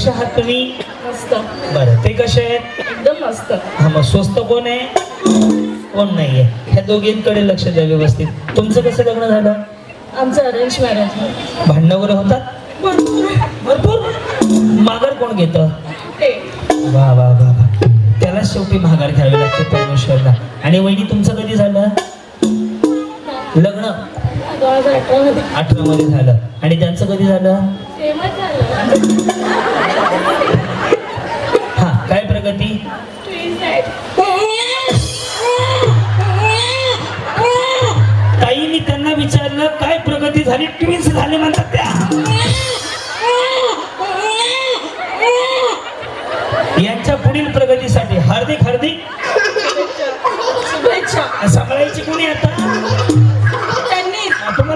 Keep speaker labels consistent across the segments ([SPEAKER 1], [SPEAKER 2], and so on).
[SPEAKER 1] कशा आहात तुम्ही?
[SPEAKER 2] मस्त.
[SPEAKER 1] बरं ते कसे आहेत?
[SPEAKER 2] एकदम मस्त.
[SPEAKER 1] हा मग स्वस्त कोण आहे? कोण नाहीये. ह्या दोघींकडे लक्ष द्या व्यवस्थित. तुमचं कसं लग्न झालं?
[SPEAKER 2] आमचं अरेंज मॅरेज
[SPEAKER 1] भांडणं वगैरे होतात? भरपूर. माघार कोण घेतं?
[SPEAKER 2] ते.
[SPEAKER 1] वा वा वा वा. त्याला शेवटी माघार घ्यावी लागते परमेश्वरला. आणि वहिनी तुमचं कधी झालं? लग्न.
[SPEAKER 2] हजार
[SPEAKER 1] अठरा मध्ये झालं. आणि त्यांचं कधी झालं? हा काय प्रगती?
[SPEAKER 2] आहेत
[SPEAKER 1] ताईंनी त्यांना विचारलं काय प्रगती झाली? ट्विन्स झाले म्हणतात त्या. यांच्या पुढील प्रगतीसाठी हार्दिक हार्दिक
[SPEAKER 2] शुभेच्छा.
[SPEAKER 1] सांभाळायची कोणी आता?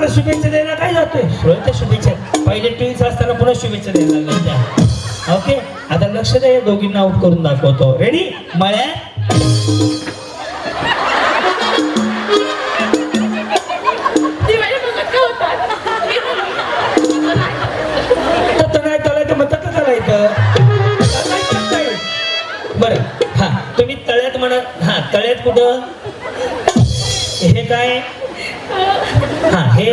[SPEAKER 1] मला शुभेच्छा द्यायला काय जातोय? श्रोते शुभेच्छा. पहिले ट्विन्स असताना पुन्हा शुभेच्छा द्यायला लागल्या ओके आता लक्ष द्या या दोघींना आउट करून दाखवतो. रेडी मळ्या
[SPEAKER 2] ती
[SPEAKER 1] चालायचं बरं. हा तुम्ही तळ्यात म्हणा. हा तळ्यात कुठं? हे काय? हा हे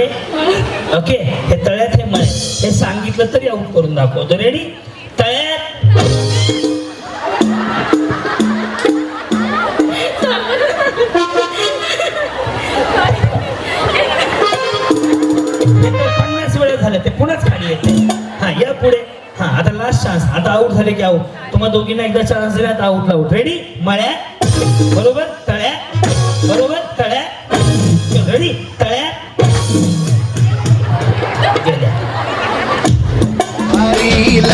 [SPEAKER 1] ओके हे तळ्यात हे मळे हे सांगितलं तरी आऊट करून दाखवतो. रेडी तळ्यात. पन्नास वेळा झालं ते पुन्हाच खाली येते. हा या पुढे. हा आता लास्ट चान्स आता आऊट झाले की आऊट तुम्हाला दोघींना एकदा चान्स दिला आता आऊट आउट रेडी मळ्या बरोबर?